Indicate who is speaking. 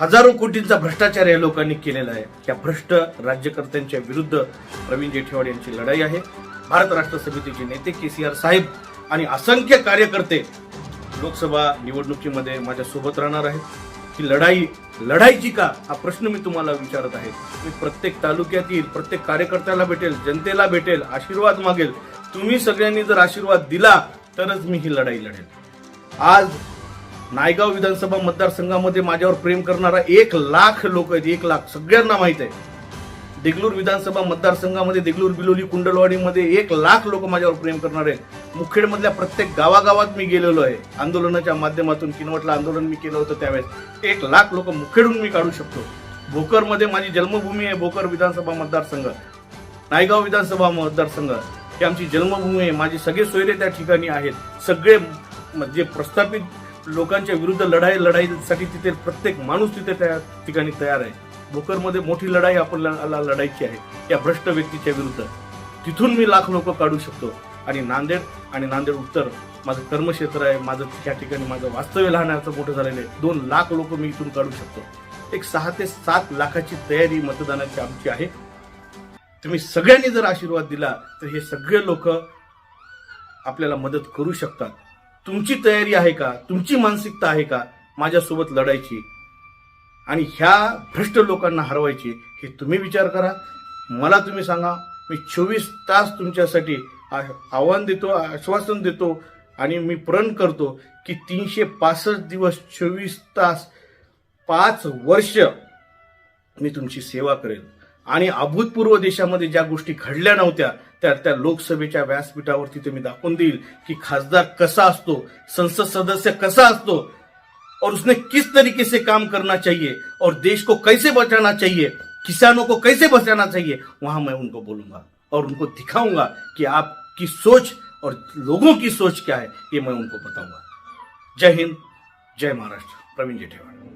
Speaker 1: हजारो कोटींचा भ्रष्टाचार या लोकांनी केलेला आहे. त्या भ्रष्ट राज्यकर्त्यांच्या विरुद्ध प्रवीण जेठेवाड यांची लढाई आहे. भारत राष्ट्र समितीचे नेते के सी आर साहेब आणि असंख्य कार्यकर्ते लोकसभा निवडणुकीमध्ये माझ्या सोबत राहणार आहेत. ही लढाई लढाईची का? हा प्रश्न मी तुम्हाला विचारत आहे. मी प्रत्येक तालुक्यातील प्रत्येक कार्यकर्त्याला भेटेल जनतेला भेटेल आशीर्वाद मागेल. तुम्ही सगळ्यांनी जर आशीर्वाद दिला तरच मी ही लढाई लढेल. आज नायगाव विधानसभा मतदारसंघामध्ये माझ्यावर प्रेम करणारा एक लाख लोक आहेत एक लाख सगळ्यांना माहीत आहे. देगलूर विधानसभा मतदारसंघामध्ये देगलूर बिलोली कुंडलवाडीमध्ये एक लाख लोक माझ्यावर प्रेम करणार. आहेत मुखेडमधल्या प्रत्येक गावागावात मी गेलेलो आहे. आंदोलनाच्या माध्यमातून किनवटला आंदोलन मी केलं होतं त्यावेळेस. एक लाख लोक मुखेडून मी काढू शकतो. भोकरमध्ये माझी जन्मभूमी आहे भोकर विधानसभा मतदारसंघ. नायगाव विधानसभा मतदारसंघ. ही आमची जन्मभूमी आहे. माझे सगळे सोयरे त्या ठिकाणी आहेत. सगळे जे प्रस्थापित लोकांच्या विरुद्ध लढाई लढाईसाठी तिथे प्रत्येक माणूस तिथे त्या ठिकाणी तयार आहे. भोकरमध्ये मोठी लढाई आपल्याला लढायची आहे या भ्रष्ट व्यक्तीच्या विरुद्ध. तिथून मी लाख लोक काढू शकतो. आणि नांदेड आणि नांदेड उत्तर माझं कर्मक्षेत्र आहे. माझं त्या ठिकाणी माझं वास्तव्य लहानाचं मोठं झालेलं आहे. दोन लाख लोक मी इथून काढू शकतो. एक सहा ते सात लाखाची तयारी मतदानाची आमची आहे. तुम्ही सगळ्यांनी जर आशीर्वाद दिला तर हे सगळे लोक आपल्याला मदत करू शकतात. तुमची तयारी आहे का? तुमची मानसिकता आहे का? माझ्यासोबत लढायची. आणि ह्या भ्रष्ट लोकांना हरवायची हे तुम्ही विचार करा. मला तुम्ही सांगा मी चोवीस तास तुमच्यासाठी आ- आव्हान देतो आश्वासन देतो आणि मी प्रण करतो की तीनशे पासष्ट दिवस चोवीस तास पाच वर्ष मी तुमची सेवा करेन. अभूतपूर्व देशामध्ये ज्या गोष्टी घडल्या नव्हत्या, त्या त्या लोकसभेच्या व्यासपीठावर तिथे मी दाखवून देईल की खासदार कसा असतो, संसद सदस्य कसा असतो, और उसने किस तरीके से काम करना चाहिए, और देश को कैसे बचाना चाहिए, किसानों को कैसे बचाना चाहिए, वहाँ मैं उनको बोलूँगा और उनको दिखाऊँगा कि आपकी सोच और लोगों की सोच क्या है, ये मैं उनको बताऊँगा। जय हिंद, जय महाराष्ट्र, प्रवीण जेठेवाड